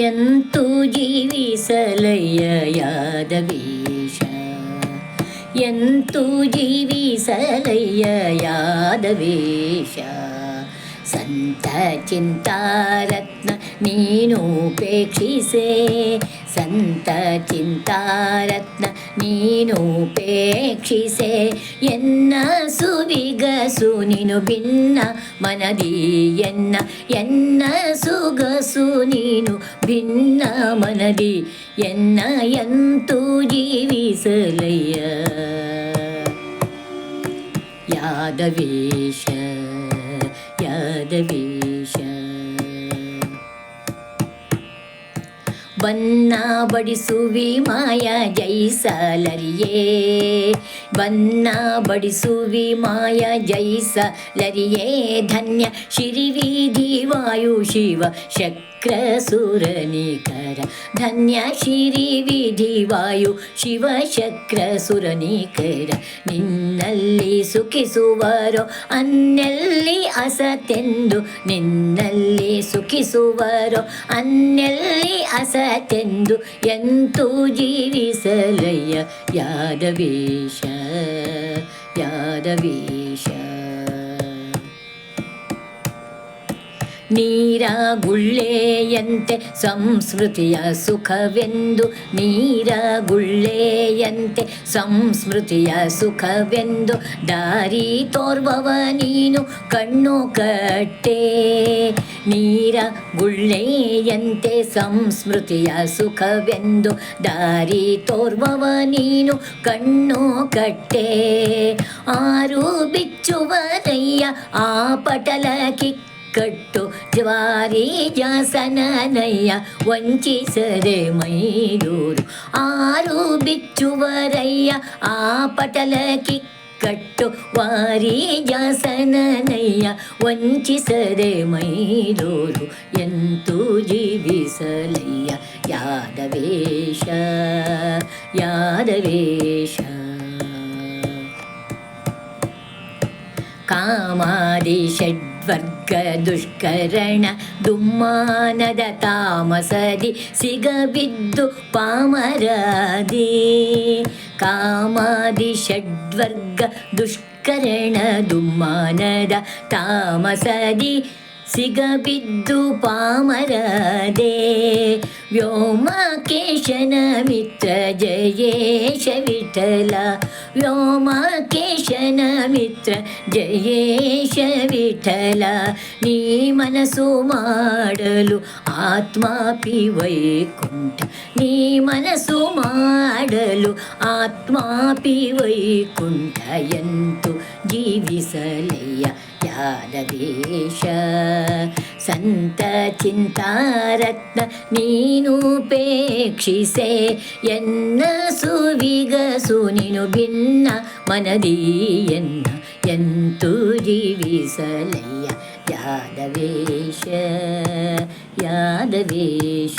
ಎಂತೂ ಜೀವಿಸಲಯ್ಯ ಯಾದವೇಶ ಎಂತೂ ಜೀವಿಸಲಯ್ಯ ಯಾದವೇಶ ಸಂತ ಚಿಂತಾರತ್ನ ನೀನುಪೇಕ್ಷಿಸೆ ಸಂತ ಚಿಂತಾರತ್ನ ನೀನುಪೇಕ್ಷಿಸೆ ಎನ್ನ ಸುವಿಗಸು ನೀನು ಭಿನ್ನ ಮನದಿ ಎನ್ನ ಎನ್ನ ಸುಗಸು ನೀನು ಭಿನ್ನ ಮನದಿ ಎನ್ನ ಎಂತೂ ಜೀವಿಸಲಯ್ಯ ಯಾದವೇಶ ಯಾದವೇಶ ಬನ್ನ ಬಡಿಸುವಿ ಮಾಯ ಜೈಸಲರಿಯೇ ಬನ್ನ ಬಡಿಸುವಿ ಮಾಯ ಜೈಸಲರಿಯೇ ಧನ್ಯ ಶಿರಿವಿಧಿ ವಾಯು ಶಿವ ಶಕ್ರ ಸುರನಿಕರ. ಧನ್ಯ ಶಿರಿ ವಿಧಿ ವಾಯು ಶಿವ ಶಕ್ರ ಸುರನಿಕರ. ನಿನ್ನಲ್ಲಿ ಸುಖಿಸುವರೋ ಅನ್ನೆಲ್ಲಿ ಅಸತೆಂದು ನಿನ್ನಲ್ಲಿ ಸುಖಿಸುವರೋ ಅನ್ನೆಲ್ಲಿ ಅಸತೆಂದು ಎಂತೂ ಜೀವಿಸಲಯ್ಯ ಯಾದವೇಶ ಯಾದವೇಶ. ನೀರ ಗುಳ್ಳೆಯಂತೆ ಸಂಸ್ಮೃತಿಯ ಸುಖವೆಂದು, ನೀರ ಗುಳ್ಳೆಯಂತೆ ಸಂಸ್ಮೃತಿಯ ಸುಖವೆಂದು ದಾರಿ ತೋರ್ಬವ ನೀನು ಕಣ್ಣು ಕಟ್ಟೆ. ನೀರ ಗುಳ್ಳೆಯಂತೆ ಸಂಸ್ಮೃತಿಯ ಸುಖವೆಂದು ದಾರಿ ತೋರ್ಬವ ನೀನು ಕಣ್ಣು ಕಟ್ಟೆ. ಆರು ಬಿಚ್ಚುವರಯ್ಯ ಆ ಪಟಲ ಕಿಕ್ಕ ಕಟ್ಟು ಜ್ವಾರಿ ಜಾಸನನಯ್ಯ ವಂಚಿಸದೆ ಮೈದೂರು ಆರು ಬಿಚ್ಚುವರಯ್ಯ ಆ ಪಟಲ ಕಿಕ್ಕಟ್ಟು ವಾರಿ ಜಾಸನನಯ್ಯ ವಂಚಿಸದೆ ಮೈದೂರು ಎಂತೂ ಜೀವಿಸಲಯ್ಯ ಯಾದವೇಶ ಯಾದವೇಶ ಕಾಮಾದಿ ಷಡ್ವರ್ಗ ದುಷ್ಕರಣ ದುಮ್ಮಾನದ ತಾಮಸದಿ ಸಿಗಬಿದ್ದು ಪಾಮರಾದಿ. ಕಾಮಾದಿ ಷಡ್ವರ್ಗ ದುಷ್ಕರಣ ದುಮ್ಮಾನದ ತಾಮಸದಿ ಸಿಗಬಿದ್ದು ಪಾಮರದೆ. ವ್ಯೋಮಕೇಶನ ಮಿತ್ರ ಜಯೇಶ ವಿಠಲ ವ್ಯೋಮಕೇಶನ ಮಿತ್ರ, ಜಯೇಶ ವಿಠಲ, ನೀ ಮನಸ್ಸು ಮಾಡಲು ಆತ್ಮಾಪಿ ವೈಕುಂಠ, ನೀ ಮನಸ್ಸು ಮಾಡಲು ಆತ್ಮಾಪಿ ವೈಕುಂಠ ಎಂತು ಜೀವಿಸಲಯ್ಯ ಯಾದವೇಶ ಸಂತ ಚಿಂತಾರತ್ನ ನೀನುಪೇಕ್ಷಿಸೆ ಎನ್ನ ಸುವಿಗಸು ನೀನು ಭಿನ್ನ ಮನದಿ ಎನ್ನ ಎಂತೂ ಜೀವಿಸಲಯ್ಯ ಯಾದವೇಶ ಯಾದವೇಶ